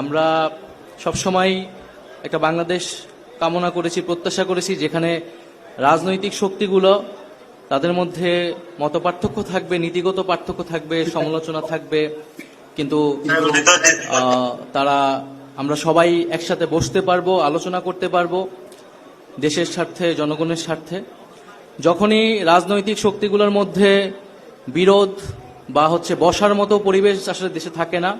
আমরা সবসময় একটা বাংলাদেশ কামনা করেছি, প্রত্যাশা করেছি, যেখানে রাজনৈতিক শক্তিগুলো তাদের মধ্যে মতপার্থক্য থাকবে, নীতিগত পার্থক্য থাকবে, সমালোচনা থাকবে, কিন্তু তারা, আমরা সবাই একসাথে বসতে পারব, আলোচনা করতে পারব, দেশের স্বার্থে, জনগণের স্বার্থে। যখনই রাজনৈতিক শক্তিগুলোর মধ্যে বিরোধ বা হচ্ছে বসার মতো পরিবেশ আসলে দেশে থাকে না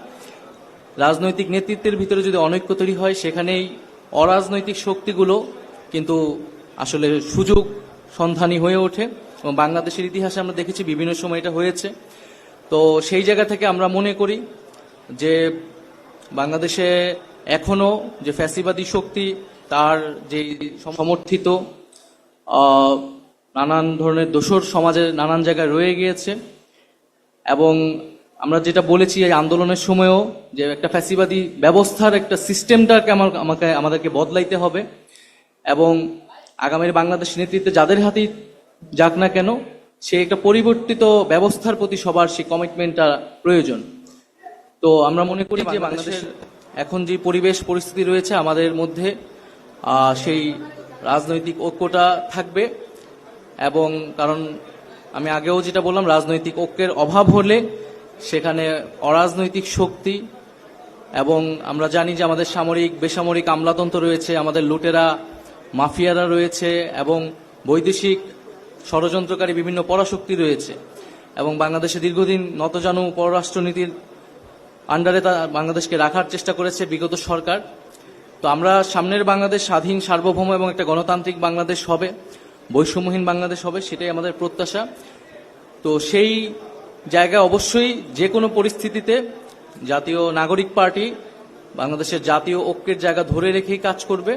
রাজনৈতিক নেতৃত্বের ভিতরে যদি অনৈক্য তৈরি হয়, সেখানেই অরাজনৈতিক শক্তিগুলো কিন্তু আসলে সুযোগ সন্ধানী হয়ে ওঠে। এবং বাংলাদেশের ইতিহাসে আমরা দেখেছি বিভিন্ন সময় এটা হয়েছে। তো সেই জায়গা থেকে আমরা মনে করি যে বাংলাদেশে এখনও যে ফ্যাসিবাদী শক্তি, তার যে সমর্থিত নানান ধরনের দোষর সমাজের নানান জায়গায় রয়ে গিয়েছে। এবং আমরা যেটা বলেছি এই আন্দোলনের সময়ও যে একটা ফ্যাসিবাদী ব্যবস্থার একটা সিস্টেমটাকে আমার, আমাকে, আমাদেরকে বদলাইতে হবে এবং আগামীর বাংলাদেশ নেতৃত্বে যাদের হাতেই যাক না কেন সে একটা পরিবর্তিত ব্যবস্থার প্রতি সবার সেই কমিটমেন্টটা প্রয়োজন। তো আমরা মনে করি যে বাংলাদেশের এখন যে পরিবেশ, পরিস্থিতি রয়েছে আমাদের মধ্যে সেই রাজনৈতিক ঐক্যটা থাকবে এবং কারণ আমি আগেও যেটা বললাম, রাজনৈতিক ঐক্যের অভাব হলে সেখানে অরাজনৈতিক শক্তি এবং আমরা জানি যে আমাদের সামরিক, বেসামরিক আমলাতন্ত্র রয়েছে, আমাদের লুটেরা, মাফিয়ারা রয়েছে এবং বৈদেশিক ষড়যন্ত্রকারী বিভিন্ন পরাশক্তি রয়েছে। এবং বাংলাদেশে দীর্ঘদিন নতজানু পররাষ্ট্রনীতির আন্ডারে তা বাংলাদেশকে রাখার চেষ্টা করেছে বিগত সরকার। তো আমরা সামনের বাংলাদেশ স্বাধীন, সার্বভৌম এবং একটা গণতান্ত্রিক বাংলাদেশ হবে, বৈষম্যহীন বাংলাদেশ হবে, সেটাই আমাদের প্রত্যাশা। তো সেই জায়গায় অবশ্যই যে কোনো পরিস্থিতিতে জাতীয় নাগরিক পার্টি বাংলাদেশের জাতীয় ঐক্যের জায়গা ধরে রেখেই কাজ করবে।